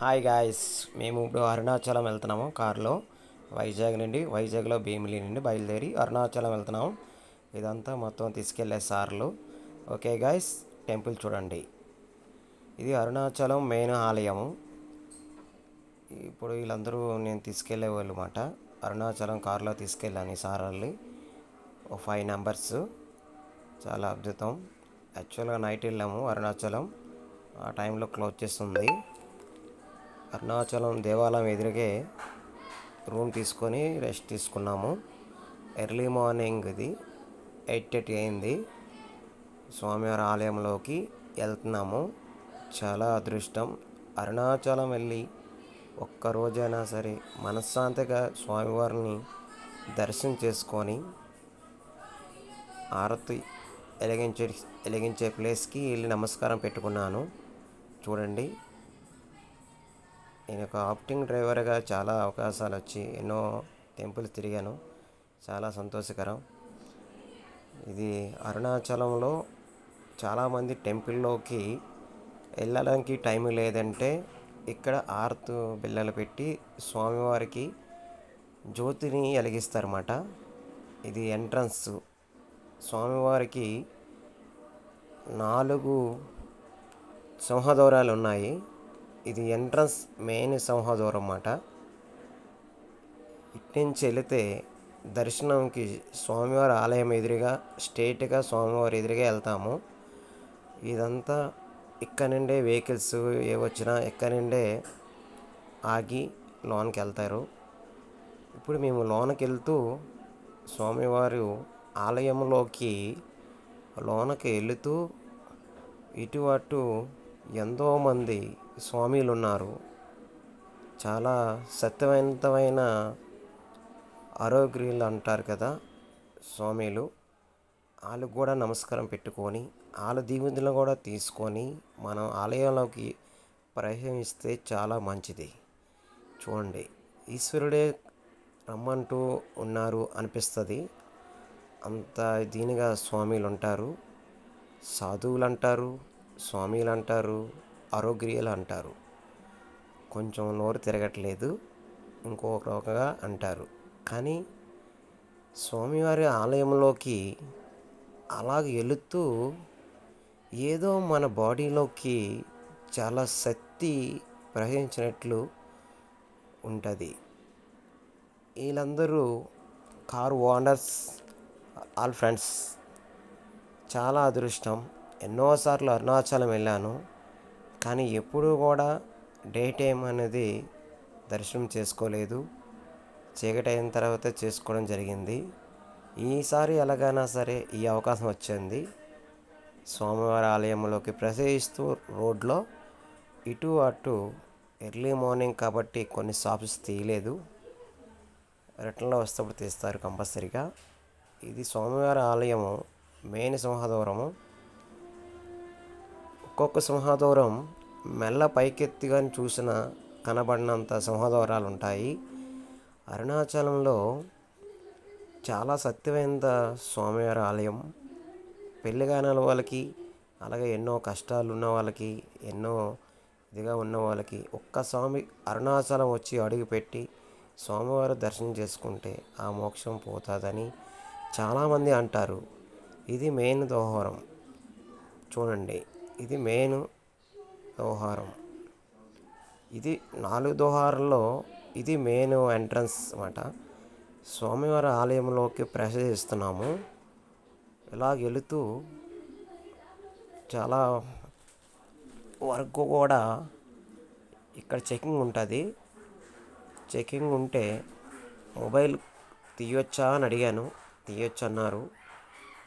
Hi guys మేము ఇప్పుడు అరుణాచలం వెళ్తున్నాము కారులో. వైజాగ్ నుండి వైజాగ్లో భీమిలి నుండి బయలుదేరి అరుణాచలం వెళ్తున్నాము. ఇదంతా మొత్తం తీసుకెళ్ళే సార్లు. ఓకే గాయస్ టెంపుల్ చూడండి. ఇది అరుణాచలం మెయిన్ ఆలయము. ఇప్పుడు వీళ్ళందరూ నేను తీసుకెళ్ళే వాళ్ళు అన్నమాట. అరుణాచలం కారులో తీసుకెళ్ళాను ఈ సార్లు ఓ ఫైవ్ నెంబర్స్. చాలా అద్భుతం. యాక్చువల్గా నైట్ వెళ్ళాము అరుణాచలం. ఆ టైంలో క్లోజ్ చేస్తుంది. అరుణాచలం దేవాలయం ఎదురుగే రూమ్ తీసుకొని రెస్ట్ తీసుకున్నాము. ఎర్లీ మార్నింగ్ ఇది ఎయిట్ థర్టీ అయింది. స్వామివారి ఆలయంలోకి వెళ్తున్నాము. చాలా అదృష్టం. అరుణాచలం వెళ్ళి ఒక్క రోజైనా సరే మనశ్శాంతిగా స్వామివారిని దర్శనం చేసుకొని ఆరతి వెలిగించే వెలిగించే ప్లేస్కి వెళ్ళి నమస్కారం పెట్టుకున్నాను. చూడండి. నేను ఒక ఆప్టింగ్ డ్రైవర్గా చాలా అవకాశాలు వచ్చి ఎన్నో టెంపుల్స్ తిరిగాను. చాలా సంతోషకరం. ఇది అరుణాచలంలో చాలామంది టెంపుల్లోకి వెళ్ళడానికి టైం లేదంటే ఇక్కడ ఆర్తు బిల్లలు పెట్టి స్వామివారికి జ్యోతిని వెలిగిస్తారన్నమాట. ఇది ఎంట్రన్స్. స్వామివారికి నాలుగు సింహదూరాలు ఉన్నాయి. ఇది ఎంట్రన్స్ మెయిన్ సింహద్వారం అన్నమాట. ఇటు నుంచి వెళితే దర్శనంకి స్వామివారి ఆలయం ఎదురుగా స్టేట్గా స్వామివారి ఎదురుగా వెళ్తాము. ఇదంతా ఇక్కడ నుండే వెహికల్స్ ఏ వచ్చినా ఇక్కడ నుండే ఆగి లోనికి వెళ్తారు. ఇప్పుడు మేము లోనకి వెళ్తూ స్వామివారు ఆలయంలోకి లోనకి వెళుతూ ఇటు అటు ఎంతోమంది స్వామీలు ఉన్నారు చాలా సత్యవంతమైన ఆరోగ్యులు అంటారు కదా స్వామీలు. వాళ్ళకు కూడా నమస్కారం పెట్టుకొని వాళ్ళ దీవెనలు కూడా తీసుకొని మనం ఆలయంలోకి ప్రవేశిస్తే చాలా మంచిది. చూడండి ఈశ్వరుడే రమ్మంటూ ఉన్నారు అనిపిస్తుంది. అంత దీనిగా స్వామీలు ఉంటారు సాధువులు అంటారు స్వామీలు అంటారు ఆరోగ్యులు అంటారు. కొంచెం నోరు తిరగట్లేదు ఇంకొక రకంగా అంటారు. కానీ స్వామివారి ఆలయంలోకి అలాగ వెళుతూ ఏదో మన బాడీలోకి చాలా శక్తి ప్రవహించినట్లు ఉంటుంది. వీళ్ళందరూ కారు ఓనర్స్ ఆల్ ఫ్రెండ్స్ చాలా అదృష్టం. ఎన్నోసార్లు అరుణాచలం వెళ్ళాను. కానీ ఎప్పుడూ కూడా డే టైం అనేది దర్శనం చేసుకోలేదు. చీకటి అయిన తర్వాత చేసుకోవడం జరిగింది. ఈసారి ఎలాగైనా సరే ఈ అవకాశం వచ్చింది. స్వామివారి ఆలయంలోకి ప్రవేశిస్తూ రోడ్లో ఇటు అటు ఎర్లీ మార్నింగ్ కాబట్టి కొన్ని షాప్స్ తీయలేదు. రిటర్న్లో వస్తేప్పుడు తీస్తారు కంపల్సరీగా. ఇది స్వామివారి ఆలయము మెయిన్ సింహదూరము ఒక్కొక్క సింహాదూరం మెల్ల పైకెత్తిగాని చూసిన కనబడినంత సింహదూరాలు ఉంటాయి అరుణాచలంలో చాలా సత్యమైన స్వామివారి ఆలయం. పెళ్ళి కాని వాళ్ళకి అలాగే ఎన్నో కష్టాలు ఉన్న వాళ్ళకి ఎన్నో ఇదిగా ఉన్న వాళ్ళకి ఒక్క స్వామి అరుణాచలం వచ్చి అడుగుపెట్టి స్వామివారి దర్శనం చేసుకుంటే ఆ మోక్షం పోతుందని చాలామంది అంటారు. ఇది మెయిన్ దోహోరం. చూడండి. ఇది మెయిన్ దోహారం. ఇది నాలుగు దోహారంలో ఇది మెయిన్ ఎంట్రన్స్ అన్నమాట. స్వామివారి ఆలయంలోకి ప్రవేశిస్తున్నాము ఇలా వెళుతూ చాలా వరకు కూడా ఇక్కడ చెకింగ్ ఉంటుంది. చెకింగ్ ఉంటే మొబైల్ తీయొచ్చా అని అడిగాను. తీయొచ్చు అన్నారు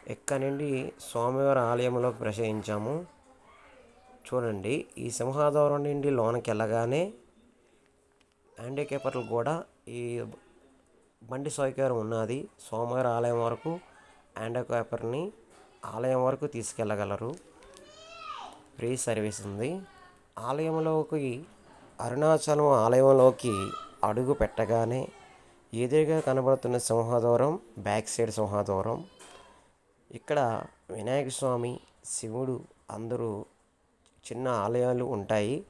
ఎక్కడి నుండి స్వామివారి ఆలయంలోకి ప్రవేశించాము. చూడండి. ఈ సింహాద్వారం నుండి లోనకి వెళ్ళగానే హ్యాండిక్యాపర్లు కూడా ఈ బండి సౌకర్యం ఉన్నది. సోమవారి ఆలయం వరకు హ్యాండిక్యాపర్ని ఆలయం వరకు తీసుకెళ్ళగలరు. ఫ్రీ సర్వీస్ ఉంది. ఆలయంలోకి అరుణాచలం ఆలయంలోకి అడుగు పెట్టగానే ఎదురుగా కనబడుతున్న సింహద్వారం బ్యాక్ సైడ్ సింహద్వారం ఇక్కడ వినాయక స్వామి శివుడు అందరూ చిన్న ఆలయాలు ఉంటాయి.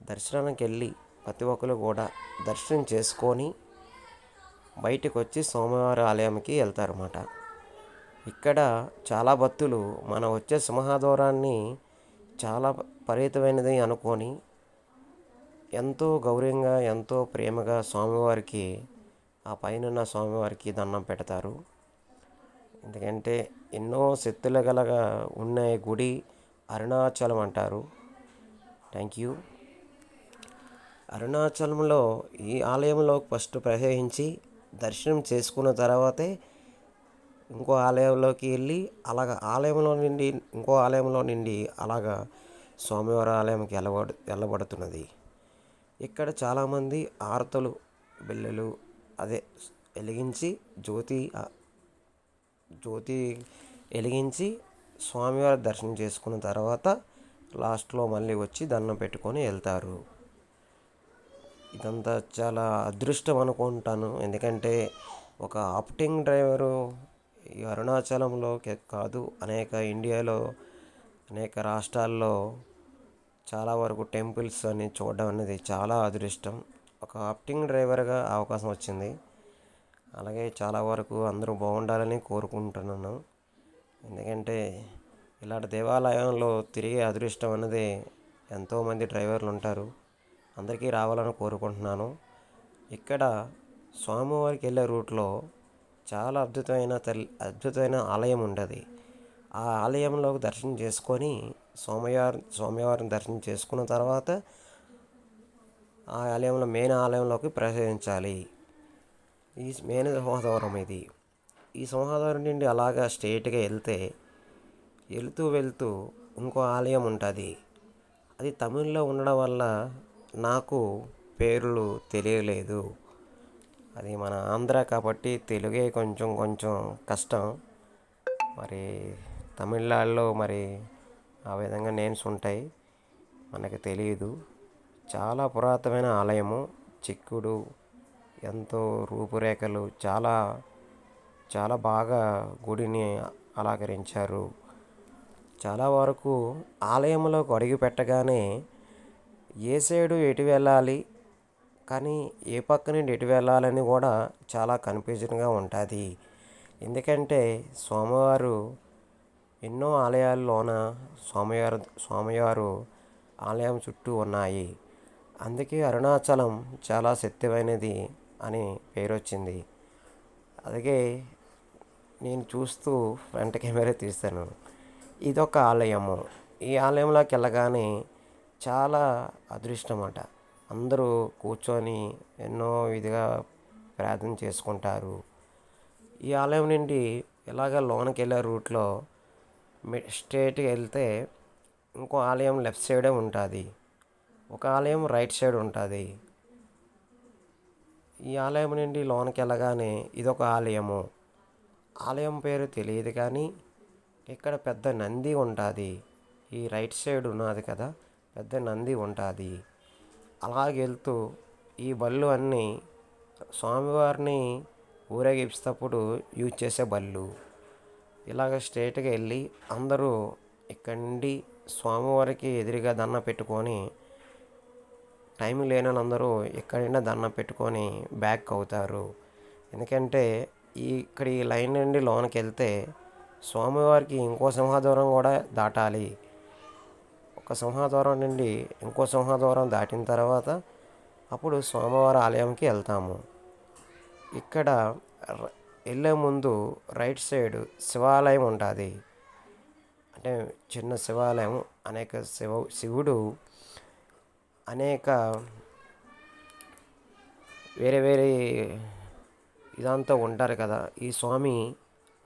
దర్శనానికి వెళ్ళి ప్రతి ఒక్కరు కూడా దర్శనం చేసుకొని బయటకు వచ్చి స్వామివారి ఆలయంకి వెళ్తారన్నమాట. ఇక్కడ చాలా భక్తులు మన వచ్చే సింహద్వారాన్ని చాలా పవిత్రమైనది అనుకొని ఎంతో గౌరవంగా ఎంతో ప్రేమగా స్వామివారికి ఆ పైన స్వామివారికి దండం పెడతారు. ఎందుకంటే ఎన్నో శక్తులు గలగా ఉన్న గుడి అరుణాచలం అంటారు థ్యాంక్ యూ. అరుణాచలంలో ఈ ఆలయంలో ఫస్ట్ ప్రవేశించి దర్శనం చేసుకున్న తర్వాతే ఇంకో ఆలయంలోకి వెళ్ళి అలాగ ఆలయంలో నుండి ఇంకో ఆలయంలో నుండి అలాగా స్వామివారి ఆలయంకి వెళ్ళబడు వెళ్ళబడుతున్నది ఇక్కడ చాలామంది ఆరతలు బిళ్ళలు అదే వెలిగించి జ్యోతి జ్యోతి వెలిగించి స్వామివారి దర్శనం చేసుకున్న తర్వాత లాస్ట్లో మళ్ళీ వచ్చి దండం పెట్టుకొని వెళ్తారు. ఇదంతా చాలా అదృష్టం అనుకుంటాను. ఎందుకంటే ఒక ఆప్టింగ్ డ్రైవరు ఈ అరుణాచలంలో కాదు అనేక ఇండియాలో అనేక రాష్ట్రాల్లో చాలా వరకు టెంపుల్స్ అని చూడడం అనేది చాలా అదృష్టం. ఒక ఆప్టింగ్ డ్రైవర్గా అవకాశం వచ్చింది. అలాగే చాలా వరకు అందరూ బాగుండాలని కోరుకుంటున్నాను. ఎందుకంటే ఇలాంటి దేవాలయంలో తిరిగే అదృష్టం అన్నది ఎంతోమంది డ్రైవర్లు ఉంటారు. అందరికీ రావాలని కోరుకుంటున్నాను. ఇక్కడ స్వామివారికి వెళ్ళే రూట్లో చాలా అద్భుతమైన తల్లి అద్భుతమైన ఆలయం ఉంటుంది ఆ ఆలయంలో దర్శనం చేసుకొని సోమవారం స్వామివారిని దర్శనం చేసుకున్న తర్వాత ఆ ఆలయంలో మెయిన్ ఆలయంలోకి ప్రవేశించాలి. ఈ మెయిన్ సింహద్వారం ఇది. ఈ సింహద్వారం నుండి అలాగా స్ట్రైట్గా వెళ్తే వెళ్తూ వెళ్తూ ఇంకో ఆలయం ఉంటుంది. అది తమిళ్ళో ఉండడం వల్ల నాకు పేర్లు తెలియలేదు. అది మన ఆంధ్ర కాబట్టి తెలుగే కొంచెం కొంచెం కష్టం. మరి తమిళనాడులో మరి ఆ విధంగా నేమ్స్ ఉంటాయి. మనకు తెలియదు చాలా పురాతనమైన ఆలయము. చిక్కుడు ఎంతో రూపురేఖలు చాలా చాలా బాగా గుడిని అలంకరించారు. చాలా వరకు ఆలయంలోకి అడుగు పెట్టగానే ఏ సైడు ఎటు వెళ్ళాలి కానీ ఏ పక్క నుండి ఎటు వెళ్ళాలని కూడా చాలా కన్ఫ్యూజన్గా ఉంటుంది. ఎందుకంటే స్వామివారు ఎన్నో ఆలయాల్లోన స్వామివారు స్వామివారు ఆలయం చుట్టూ ఉన్నాయి. అందుకే అరుణాచలం చాలా శక్తిమైనది అని పేరు వచ్చింది అలాగే నేను చూస్తూ ఫ్రంట్ కెమెరా తీస్తాను ఇదొక ఆలయము. ఈ ఆలయంలోకి వెళ్ళగానే చాలా అదృష్టం అదృష్టమాట. అందరూ కూర్చొని ఎన్నో విధిగా ప్రార్థన చేసుకుంటారు. ఈ ఆలయం నుండి ఇలాగ లోనకి వెళ్ళే రూట్లో స్ట్రేట్కి వెళ్తే ఇంకో ఆలయం లెఫ్ట్ సైడే ఉంటుంది. ఒక ఆలయం రైట్ సైడ్ ఉంటుంది. ఈ ఆలయం నుండి లోనకి వెళ్ళగానే ఇదొక ఆలయము. ఆలయం పేరు తెలియదు కానీ ఇక్కడ పెద్ద నంది ఉంటుంది. ఈ రైట్ సైడ్ ఉన్నది కదా పెద్ద నంది ఉంటుంది. అలాగెళ్తూ ఈ బళ్ళు అన్నీ స్వామివారిని ఊరేగిస్తప్పుడు యూజ్ చేసే బళ్ళు. ఇలాగ స్ట్రేట్గా వెళ్ళి అందరూ ఇక్కడి నుండి స్వామివారికి ఎదురుగా దండ పెట్టుకొని టైం లేని వాళ్ళందరూ ఎక్కడైనా దండం పెట్టుకొని బ్యాక్ అవుతారు. ఎందుకంటే ఈ ఇక్కడ ఈ లైన్ నుండి లోనికి వెళ్తే స్వామివారికి ఇంకో సింహద్వారం కూడా దాటాలి. ఒక సింహద్వారం నుండి ఇంకో సింహద్వారం దాటిన తర్వాత అప్పుడు స్వామివారి ఆలయంకి వెళ్తాము. ఇక్కడ వెళ్ళే ముందు రైట్ సైడ్ శివాలయం ఉంటుంది. అంటే చిన్న శివాలయం అనేక శివ శివుడు అనేక వేరే వేరే ఇదంతా ఉంటారు కదా. ఈ స్వామి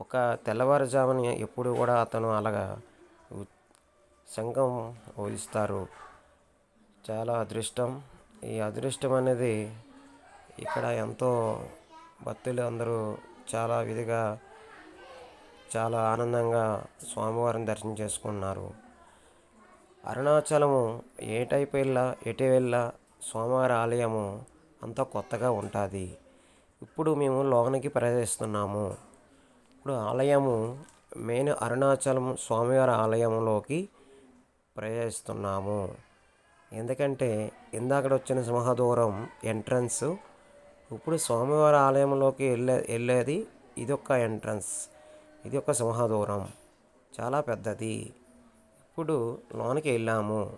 ఒక తెల్లవారుజామున ఎప్పుడు కూడా అతను అలాగా శంఖం ఊదిస్తారు చాలా అదృష్టం. ఈ అదృష్టం అనేది ఇక్కడ ఎంతో భక్తులు అందరూ చాలా విధిగా చాలా ఆనందంగా స్వామివారిని దర్శనం చేసుకున్నారు. అరుణాచలము ఏ టైపు వెళ్ళా ఎటు వెళ్ళా స్వామివారి ఆలయము అంత కొత్తగా ఉంటుంది. ఇప్పుడు మేము లోనికి ప్రవేశిస్తున్నాము. ఇప్పుడు ఆలయము మెయిన్ అరుణాచలం స్వామివారి ఆలయంలోకి ప్రవేశిస్తున్నాము. ఎందుకంటే ఇందాకడ వచ్చిన సింహదూరం ఎంట్రన్స్. ఇప్పుడు స్వామివారి ఆలయంలోకి వెళ్ళే వెళ్ళేది ఇది ఒక ఎంట్రన్స్. ఇది ఒక సింహదూరం చాలా పెద్దది. ఇప్పుడు లోనికి వెళ్ళాము.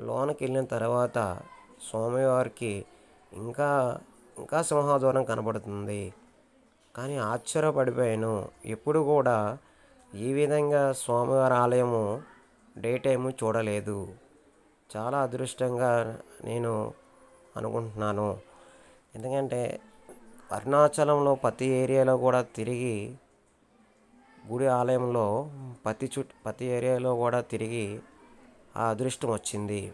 లోనికి వెళ్ళిన తర్వాత స్వామివారికి ఇంకా ఇంకా సింహదూరం కనబడుతుంది. కానీ ఆశ్చర్యపడిపోయాను. ఎప్పుడు కూడా ఈ విధంగా స్వామివారి ఆలయము డే టైము చూడలేదు. చాలా అదృష్టంగా నేను అనుకుంటున్నాను. ఎందుకంటే అరుణాచలంలో ప్రతి ఏరియాలో కూడా తిరిగి గుడి ఆలయంలో ప్రతి చుట్టూ ప్రతి ఏరియాలో కూడా తిరిగి ఆ అదృష్టం వచ్చింది.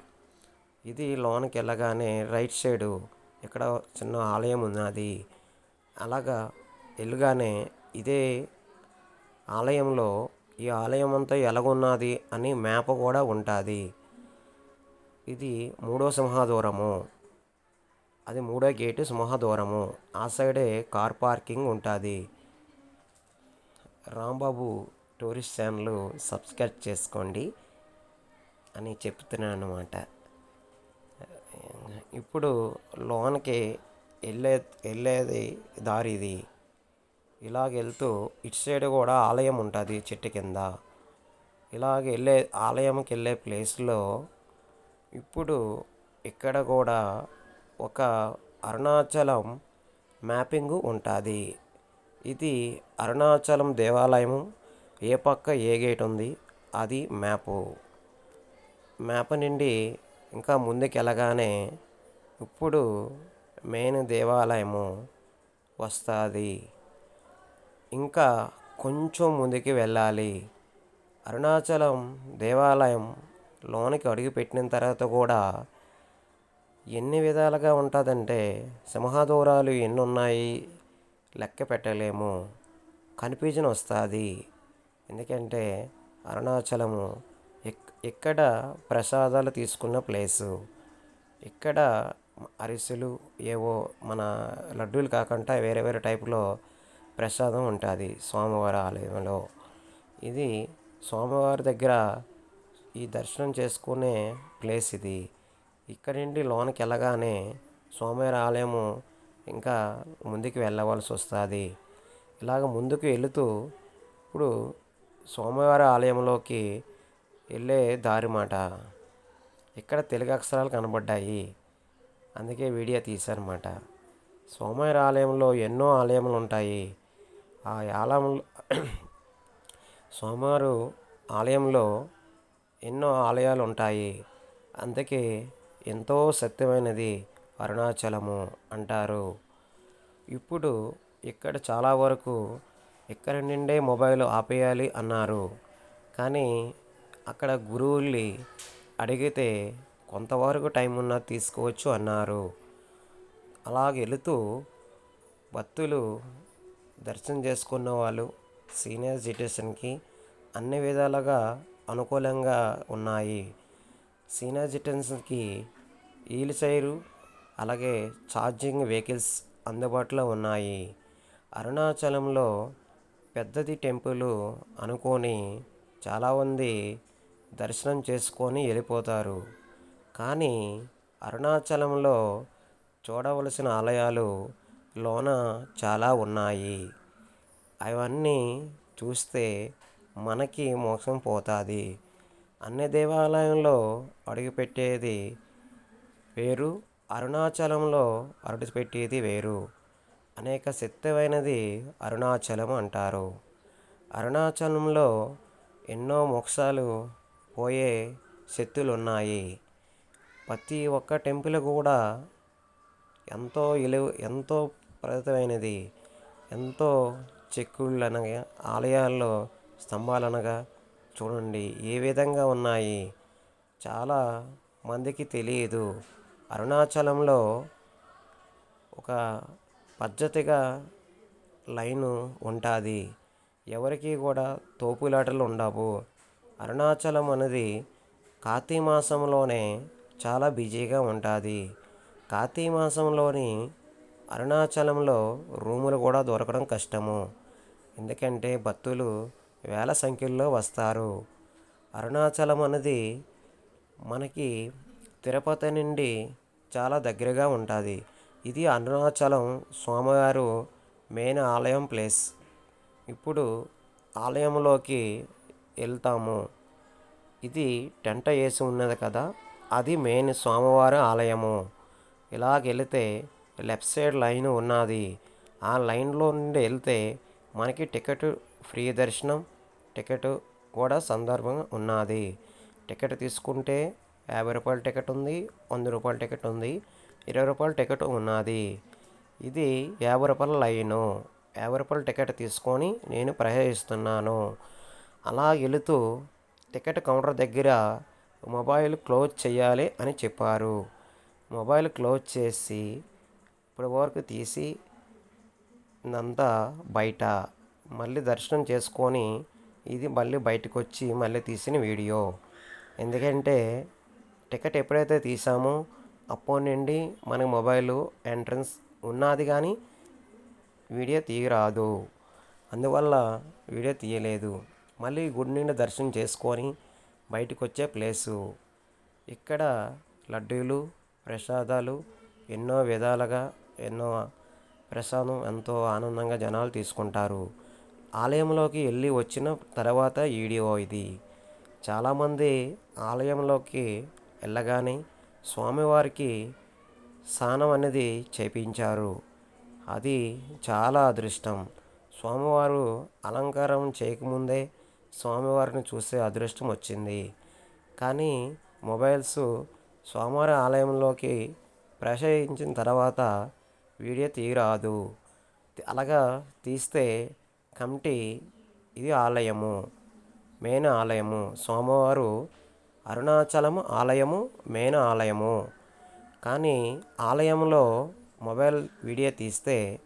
ఇది లోనికి వెళ్ళగానే రైట్ సైడు ఇక్కడ చిన్న ఆలయం ఉన్నది. అలాగా వెళ్ళగానే ఇదే ఆలయంలో ఈ ఆలయం అంతా ఎలాగున్నది అని మ్యాప్ కూడా ఉంటుంది. ఇది మూడో సింహదూరము. అది మూడో గేటు సింహదూరము. ఆ సైడే కార్ పార్కింగ్ ఉంటుంది. రాంబాబు టూరిస్ట్ ఛానల్ సబ్స్క్రైబ్ చేసుకోండి అని చెప్తున్నాను అన్నమాట ఇప్పుడు లోనికి వెళ్ళే వెళ్ళేది దారి ఇది. ఇలాగ వెళ్తూ ఇటు సైడ్ కూడా ఆలయం ఉంటుంది చెట్టు కింద. ఇలాగ వెళ్ళే ఆలయంకి వెళ్ళే ప్లేస్లో ఇప్పుడు ఇక్కడ కూడా ఒక అరుణాచలం మ్యాపింగ్ ఉంటుంది. ఇది అరుణాచలం దేవాలయం ఏ పక్క ఏ గేట్ ఉంది అది మ్యాపు. మ్యాప్ నుండి ఇంకా ముందుకెళ్ళగానే ఇప్పుడు మెయిన్ దేవాలయము వస్తుంది. ఇంకా కొంచెం ముందుకు వెళ్ళాలి. అరుణాచలం దేవాలయం లోనికి అడుగుపెట్టిన తర్వాత కూడా ఎన్ని విధాలుగా ఉంటుందంటే సింహదూరాలు ఎన్ని ఉన్నాయి లెక్క పెట్టలేము. కన్ఫ్యూజన్ వస్తుంది. ఎందుకంటే అరుణాచలము ఇక్కడ ప్రసాదాలు తీసుకున్న ప్లేసు ఇక్కడ అరిసెలు ఏవో మన లడ్డూలు కాకుండా వేరే వేరే టైపులో ప్రసాదం ఉంటుంది స్వామివారి ఆలయంలో. ఇది స్వామివారి దగ్గర ఈ దర్శనం చేసుకునే ప్లేస్ ఇది. ఇక్కడి నుండి లోనికి వెళ్ళగానే స్వామివారి ఆలయము ఇంకా ముందుకు వెళ్ళవలసి వస్తుంది. ఇలాగ ముందుకు వెళుతూ ఇప్పుడు స్వామివారి ఆలయంలోకి వెళ్ళే దారి మాట ఇక్కడ తెలుగు అక్షరాలు కనబడ్డాయి. అందుకే వీడియో తీశానమాట సోమవారి ఆలయంలో ఎన్నో ఆలయములు ఉంటాయి. ఆ ఆలయంలో సోమవారు ఆలయంలో ఎన్నో ఆలయాలు ఉంటాయి. అందుకే ఎంతో సత్యమైనది అరుణాచలము అంటారు. ఇప్పుడు ఇక్కడ చాలా వరకు ఇక్కడ నుండే మొబైల్ ఆపేయాలి అన్నారు. కానీ అక్కడ గురువుల్ని అడిగితే కొంతవరకు టైం ఉన్నా తీసుకోవచ్చు అన్నారు. అలాగ వెళుతూ భక్తులు దర్శనం చేసుకున్న వాళ్ళు సీనియర్ సిటిజన్కి అన్ని విధాలుగా అనుకూలంగా ఉన్నాయి. సీనియర్ సిటిజన్స్కి వీల్ చైరు అలాగే ఛార్జింగ్ వెహికల్స్ అందుబాటులో ఉన్నాయి. అరుణాచలంలో పెద్దది టెంపుల్ అనుకొని చాలామంది దర్శనం చేసుకొని వెళ్ళిపోతారు. కానీ అరుణాచలంలో చూడవలసిన ఆలయాలు లోన చాలా ఉన్నాయి. అవన్నీ చూస్తే మనకి మోక్షం పోతుంది. అన్ని దేవాలయంలో అడుగుపెట్టేది వేరు అరుణాచలంలో అడుగుపెట్టేది వేరు. అనేక శక్తివైనది అరుణాచలం అంటారు. అరుణాచలంలో ఎన్నో మోక్షాలు పోయే శక్తులు ఉన్నాయి ప్రతి ఒక్క టెంపుల్ కూడా ఎంతో ఇలువ ఎంతో ప్రతిమైనది ఎంతో చెక్కుళ్ళు అనగా ఆలయాల్లో స్తంభాలు అనగా చూడండి ఏ విధంగా ఉన్నాయి? చాలా మందికి తెలియదు. అరుణాచలంలో ఒక పద్ధతిగా లైను ఉంటుంది. ఎవరికి కూడా తోపులాటలు ఉండవు. అరుణాచలం అనేది కార్తీక మాసంలోనే చాలా బిజీగా ఉంటుంది. కార్తీక మాసంలోని అరుణాచలంలో రూములు కూడా దొరకడం కష్టము. ఎందుకంటే భక్తులు వేల సంఖ్యల్లో వస్తారు. అరుణాచలం అనేది మనకి తిరుపతి నుండి చాలా దగ్గరగా ఉంటుంది. ఇది అరుణాచలం స్వామివారు మెయిన్ ఆలయం ప్లేస్. ఇప్పుడు ఆలయంలోకి వెళ్తాము. ఇది టెంట వేసి ఉన్నది కదా అది మెయిన్ స్వామివారి ఆలయము. ఇలాగ వెళితే లెఫ్ట్ సైడ్ లైన్ ఉన్నది. ఆ లైన్లో నుండి వెళ్తే మనకి టికెట్ ఫ్రీ దర్శనం టికెట్ కూడా సందర్భం ఉన్నది. టికెట్ తీసుకుంటే యాభై రూపాయల టికెట్ ఉంది వంద రూపాయల టికెట్ ఉంది ఇరవై రూపాయల టికెట్ ఉన్నది. ఇది యాభై రూపాయల లైను. యాభై రూపాయల టికెట్ తీసుకొని నేను ప్రయాణిస్తున్నాను. అలా వెళుతూ టికెట్ కౌంటర్ దగ్గర మొబైల్ క్లోజ్ చేయాలి అని చెప్పారు. మొబైల్ క్లోజ్ చేసి ఇప్పటి వరకు తీసి నంతా బయట. మళ్ళీ దర్శనం చేసుకొని ఇది మళ్ళీ బయటకు వచ్చి మళ్ళీ తీసిన వీడియో. ఎందుకంటే టికెట్ ఎప్పుడైతే తీసామో అప్పటి నుండి మన మొబైల్ ఎంట్రన్స్ ఉన్నది కానీ వీడియో తీయరాదు. అందువల్ల వీడియో తీయలేదు. మళ్ళీ గుడి నుండి దర్శనం చేసుకొని బయటకు వచ్చే ప్లేసు. ఇక్కడ లడ్డూలు ప్రసాదాలు ఎన్నో విధాలుగా ఎన్నో ప్రసాదం ఎంతో ఆనందంగా జనాలు తీసుకుంటారు. ఆలయంలోకి వెళ్ళి వచ్చిన తర్వాత వీడియో ఇది. చాలామంది ఆలయంలోకి వెళ్ళగానే స్వామివారికి స్నానం అనేది చేపించారు. అది చాలా అదృష్టం. స్వామివారు అలంకారం చేయకముందే స్వామివారిని చూసే అదృష్టం వచ్చింది. కానీ మొబైల్స్ స్వామివారి ఆలయంలోకి ప్రవేశించిన తర్వాత వీడియో తీయరాదు. అలాగా తీస్తే కమిటీ ఇది ఆలయము మెయిన్ ఆలయము స్వామివారు అరుణాచలము ఆలయము మెయిన్ ఆలయము. కానీ ఆలయంలో మొబైల్ వీడియో తీస్తే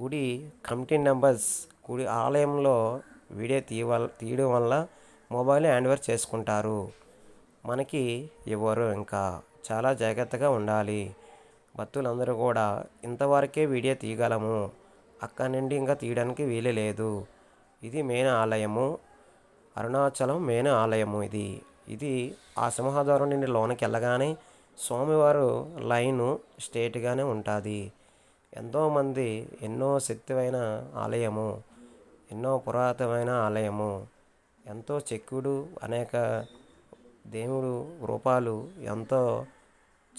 గుడి కమిటీ నెంబర్స్ గుడి ఆలయంలో వీడియో తీయవల్ తీయడం వల్ల మొబైల్ హ్యాండ్ ఓవర్ చేసుకుంటారు. మనకి ఇవ్వరు ఇంకా చాలా జాగ్రత్తగా ఉండాలి. భక్తులందరూ కూడా ఇంతవరకే వీడియో తీయగలము. అక్కడి నుండి ఇంకా తీయడానికి వీలు లేదు. ఇది మెయిన్ ఆలయము. అరుణాచలం మెయిన్ ఆలయము ఇది. ఇది ఆ సింహద్వారం నుండి లోనికి వెళ్ళగానే స్వామివారు లైను స్ట్రేట్గానే ఉంటుంది. ఎంతోమంది ఎన్నో శక్తివైన ఆలయము. ఎన్నో పురాతనమైన ఆలయము. ఎంతో చెక్కుడు అనేక దేవుడు రూపాలు ఎంతో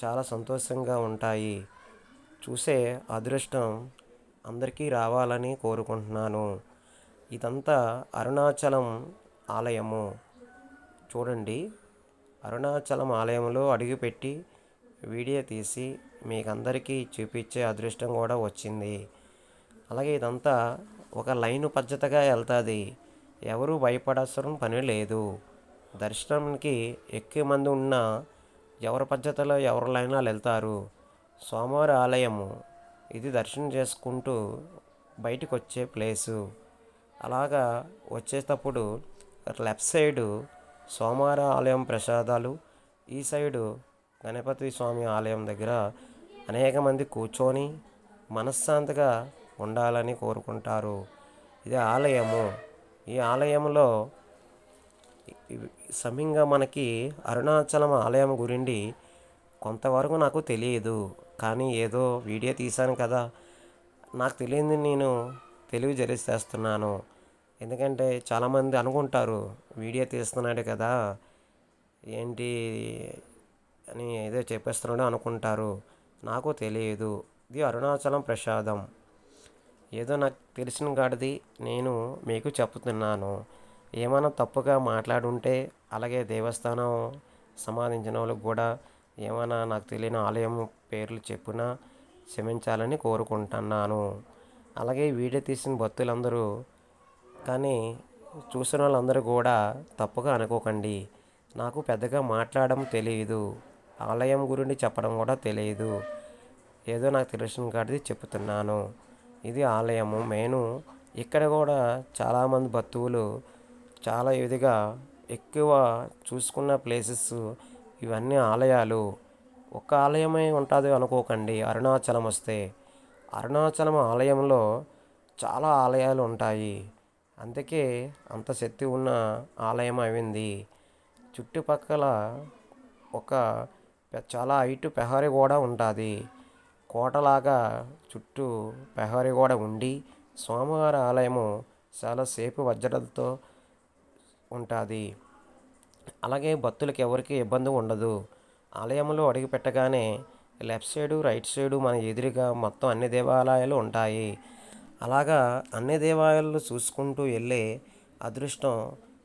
చాలా సంతోషంగా ఉంటాయి. చూసే అదృష్టం అందరికీ రావాలని కోరుకుంటున్నాను. ఇదంతా అరుణాచలం ఆలయము. చూడండి అరుణాచలం ఆలయంలో అడుగుపెట్టి వీడియో తీసి మీకు అందరికీ చూపించే అదృష్టం కూడా వచ్చింది. అలాగే ఇదంతా ఒక లైను పద్ధతిగా వెళ్తుంది. ఎవరు భయపడాల్సిన పని లేదు. దర్శనంకి ఎక్కువ మంది ఉన్న ఎవరి పద్ధతిలో ఎవరి లైన్లో వెళ్తారు. సోమవారి ఆలయము. ఇది దర్శనం చేసుకుంటూ బయటకు వచ్చే ప్లేసు. అలాగా వచ్చేటప్పుడు లెఫ్ట్ సైడు సోమవార ఆలయం ప్రసాదాలు ఈ సైడు గణపతి స్వామి ఆలయం దగ్గర అనేక మంది కూర్చొని మనశ్శాంతిగా ఉండాలని కోరుకుంటారు. ఇది ఆలయము. ఈ ఆలయంలో సమయంగా మనకి అరుణాచలం ఆలయం గురించి కొంతవరకు నాకు తెలియదు. కానీ ఏదో వీడియో తీశాను కదా. నాకు తెలియదు నేను తెలివి జరిచేస్తున్నాను ఎందుకంటే చాలామంది అనుకుంటారు వీడియో తీస్తున్నాడు కదా. ఏంటి అని ఏదో చెప్పేస్తున్నాడు అనుకుంటారు. నాకు తెలియదు. ఇది అరుణాచలం ప్రసాదం. ఏదో నాకు తెలిసిన కాడిది నేను మీకు చెప్తున్నాను. ఏమైనా తప్పుగా మాట్లాడుంటే అలాగే దేవస్థానం సంబంధించిన వాళ్ళకి కూడా ఏమైనా నాకు తెలియని ఆలయం పేర్లు చెప్పినా క్షమించాలని కోరుకుంటున్నాను. అలాగే వీడియో తీసిన భక్తులందరూ కానీ చూసిన వాళ్ళందరూ కూడా తప్పుగా అనుకోకండి. నాకు పెద్దగా మాట్లాడడం తెలియదు ఆలయం గురించి చెప్పడం కూడా తెలియదు ఏదో నాకు తెలిసిన కాడిది చెప్తున్నాను. ఇది ఆలయము. మెయిన్ ఇక్కడ కూడా చాలామంది భక్తులు చాలా ఇదిగా ఎక్కువ చూసుకున్న ప్లేసెస్ ఇవన్నీ ఆలయాలు. ఒక ఆలయమే ఉంటుంది అనుకోకండి. అరుణాచలం వస్తే అరుణాచలం ఆలయంలో చాలా ఆలయాలు ఉంటాయి. అందుకే అంత శక్తి ఉన్న ఆలయం అయింది. చుట్టుపక్కల ఒక చాలా హైట్ ప్రహరీ కూడా ఉంటుంది. కోటలాగా చుట్టూ ప్రహరీ గోడ ఉండి స్వామివారి ఆలయము చాలా సేపు వజ్రాలతో ఉంటుంది. అలాగే భక్తులకు ఎవరికి ఇబ్బంది ఉండదు. ఆలయంలో అడుగు పెట్టగానే లెఫ్ట్ సైడు రైట్ సైడు మన ఎదురుగా మొత్తం అన్ని దేవాలయాలు ఉంటాయి. అలాగా అన్ని దేవాలయాలు చూసుకుంటూ వెళ్ళే అదృష్టం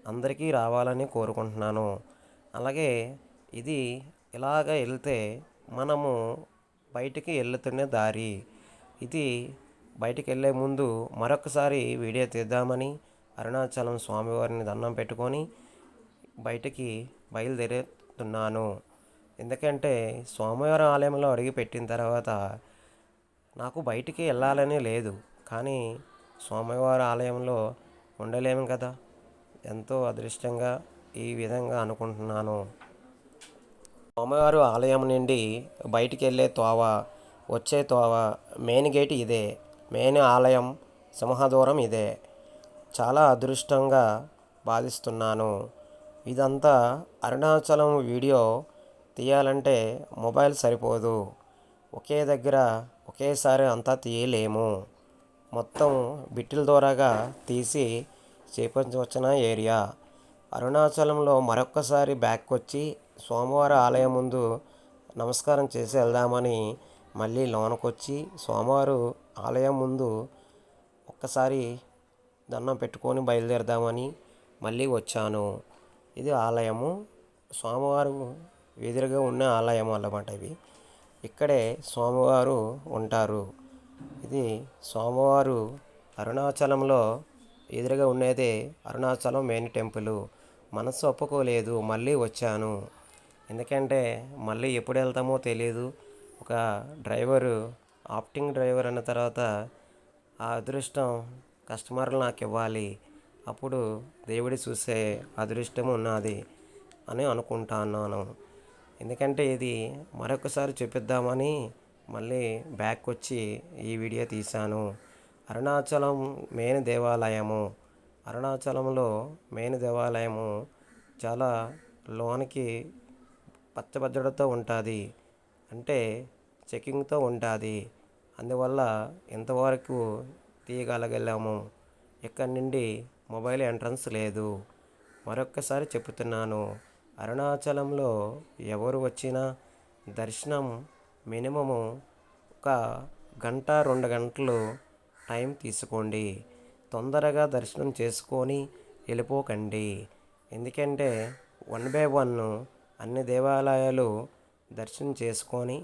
అందరికీ రావాలని కోరుకుంటున్నాను. అలాగే ఇది ఇలాగ వెళ్తే మనము బయటికి వెళ్తున్న దారి. ఇది బయటికి వెళ్ళే ముందు మరొకసారి వీడియో తీద్దామని అరుణాచలం స్వామివారిని దండం పెట్టుకొని బయటికి బయలుదేరుతున్నాను. ఎందుకంటే స్వామివారి ఆలయంలో అడిగి పెట్టిన తర్వాత నాకు బయటికి వెళ్ళాలని లేదు. కానీ స్వామివారి ఆలయంలో ఉండలేము కదా. ఎంతో అదృష్టంగా ఈ విధంగా అనుకుంటున్నాను. స్వామివారి ఆలయం నుండి బయటికి వెళ్ళే తోవ వచ్చే తోవ మెయిన్ గేట్ ఇదే. మెయిన్ ఆలయం సింహదూరం ఇదే. చాలా అదృష్టంగా భావిస్తున్నాను ఇదంతా అరుణాచలం వీడియో తీయాలంటే మొబైల్ సరిపోదు. ఒకే దగ్గర ఒకేసారి అంతా తీయలేము. మొత్తం బిట్టిల ద్వారాగా తీసి చేపించవచ్చిన ఏరియా. అరుణాచలంలో మరొక్కసారి బ్యాక్ వచ్చి సోమవారం ఆలయం ముందు నమస్కారం చేసి వెళ్దామని మళ్ళీ లోనకొచ్చి సోమవారం ఆలయం ముందు ఒక్కసారి దండం పెట్టుకొని బయలుదేరదామని మళ్ళీ వచ్చాను. ఇది ఆలయము. స్వామివారు ఎదురుగా ఉన్న ఆలయం అన్నమాట ఇవి ఇక్కడే స్వామివారు ఉంటారు. ఇది స్వామివారు అరుణాచలంలో ఎదురుగా ఉండేదే అరుణాచలం మెయిన్ టెంపుల్. మనసు ఒప్పుకోలేదు. మళ్ళీ వచ్చాను. ఎందుకంటే మళ్ళీ ఎప్పుడు వెళ్తామో తెలియదు ఒక డ్రైవరు ఆప్టింగ్ డ్రైవర్ అన్న తర్వాత ఆ అదృష్టం కస్టమర్లు నాకు ఇవ్వాలి. అప్పుడు దేవుడి చూసే అదృష్టం ఉన్నది అని అనుకుంటున్నాను ఎందుకంటే ఇది మరొకసారి చూపిద్దామని మళ్ళీ బ్యాక్ వచ్చి ఈ వీడియో తీశాను. అరుణాచలం మెయిన్ దేవాలయము. అరుణాచలంలో మెయిన్ దేవాలయము చాలా లోనికి పచ్చబద్దడతో ఉంటుంది. అంటే చెకింగ్తో ఉంటుంది. అందువల్ల ఇంతవరకు తీయగలగలేము ఇక్కడ నుండి? మొబైల్ ఎంట్రన్స్ లేదు. మరొక్కసారి చెప్తున్నాను అరుణాచలంలో ఎవరు వచ్చినా దర్శనం మినిమము ఒక గంట రెండు గంటలు టైం తీసుకోండి. తొందరగా దర్శనం చేసుకొని వెళ్ళిపోకండి. ఎందుకంటే వన్ బై వన్ అన్ని దేవాలయాలు దర్శనం చేసుకొని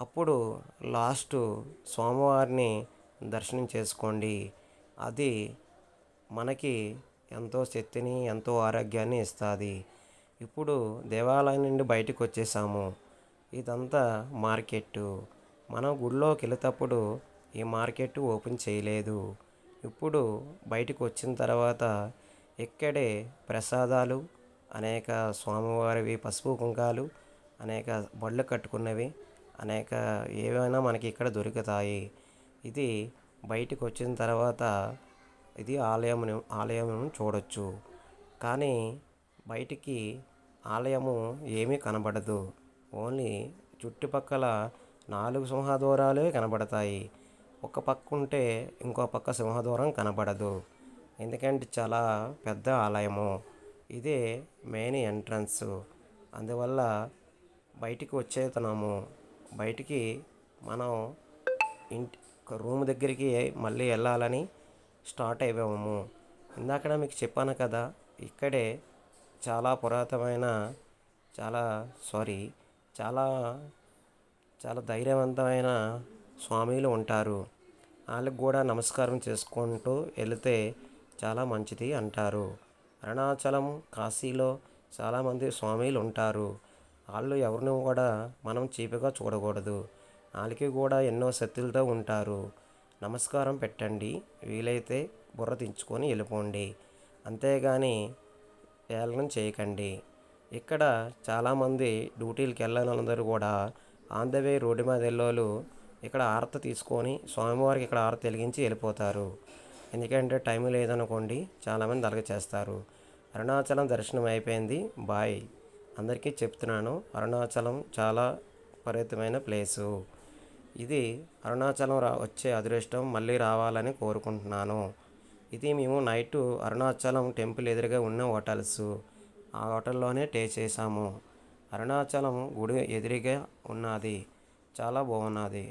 అప్పుడు లాస్ట్ సోమవారిని దర్శనం చేసుకోండి. అది మనకి ఎంతో శక్తిని ఎంతో ఆరోగ్యాన్ని ఇస్తుంది. ఇప్పుడు దేవాలయం నుండి బయటకు వచ్చేసాము. ఇదంతా మార్కెట్ మనం గుడిలోకి వెళ్ళేటప్పుడు ఈ మార్కెట్ ఓపెన్ చేయలేదు. ఇప్పుడు బయటకు వచ్చిన తర్వాత ఇక్కడే ప్రసాదాలు అనేక స్వామివారివి పసుపు కుంకాలు అనేక బళ్ళు కట్టుకున్నవి అనేక ఏవైనా మనకి ఇక్కడ దొరుకుతాయి. ఇది బయటకు వచ్చిన తర్వాత ఇది ఆలయం ఆలయం చూడొచ్చు. కానీ బయటికి ఆలయము ఏమీ కనబడదు. ఓన్లీ చుట్టుపక్కల నాలుగు సింహద్వారాలే కనబడతాయి. ఒక పక్క ఉంటే ఇంకో పక్క సింహద్వారం కనబడదు. ఎందుకంటే చాలా పెద్ద ఆలయము. ఇదే మెయిన్ ఎంట్రన్స్ అందువల్ల బయటికి వచ్చేతున్నాము బయటికి మనం ఇంటి రూమ్ దగ్గరికి మళ్ళీ వెళ్ళాలని స్టార్ట్ అయిపోయాము. ఇందాక మీకు చెప్పాను కదా ఇక్కడే చాలా పురాతనమైన చాలా సారీ చాలా చాలా ధైర్యవంతమైన స్వామీలు ఉంటారు. వాళ్ళకి కూడా నమస్కారం చేసుకుంటూ వెళితే చాలా మంచిది అంటారు. అరుణాచలం కాశీలో చాలామంది స్వామీలు ఉంటారు వాళ్ళు ఎవరిని కూడా మనం చీపుగా చూడకూడదు. వాళ్ళకి కూడా ఎన్నో శక్తులతో ఉంటారు. నమస్కారం పెట్టండి. వీలైతే బుర్ర దించుకొని వెళ్ళిపోండి. అంతేగాని ఏళనం చేయకండి. ఇక్కడ చాలామంది డ్యూటీలకు వెళ్ళని వాళ్ళందరూ కూడా ఆన్ ద వే రోడ్డు మీద వెళ్ళోళ్ళు ఇక్కడ ఆరతి తీసుకొని స్వామివారికి ఇక్కడ ఆరతి వెలిగించి వెళ్ళిపోతారు. ఎందుకంటే టైం లేదనుకోండి చాలామంది అలాగే చేస్తారు. అరుణాచలం దర్శనం అయిపోయింది. బాయ్. అందరికీ చెప్తున్నాను. అరుణాచలం చాలా పరిమితమైన ప్లేసు. ఇది అరుణాచలం రా వచ్చే అదృష్టం మళ్ళీ రావాలని కోరుకుంటున్నాను. ఇది మేము నైట్ అరుణాచలం టెంపుల్ ఎదురుగా ఉన్న హోటల్స్. ఆ హోటల్లోనే స్టే చేసాము అరుణాచలం గుడి ఎదురుగా ఉన్నది. చాలా బాగున్నది.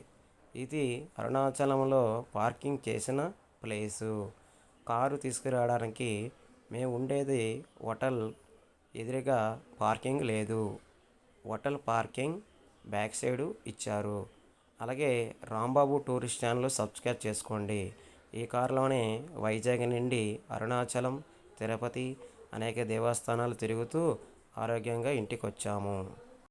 ఇది అరుణాచలంలో పార్కింగ్ చేసిన ప్లేసు. కారు తీసుకురావడానికి మేము ఉండేది హోటల్ ఎదురుగా పార్కింగ్ లేదు. హోటల్ పార్కింగ్ బ్యాక్ సైడు ఇచ్చారు. అలాగే రాంబాబు టూరిస్ట్ ఛానల్ సబ్స్క్రైబ్ చేసుకోండి. ఈ కారులోనే వైజాగ్ నుండి అరుణాచలం తిరుపతి అనేక దేవస్థానాలు తిరుగుతూ ఆరోగ్యంగా ఇంటికి వచ్చాము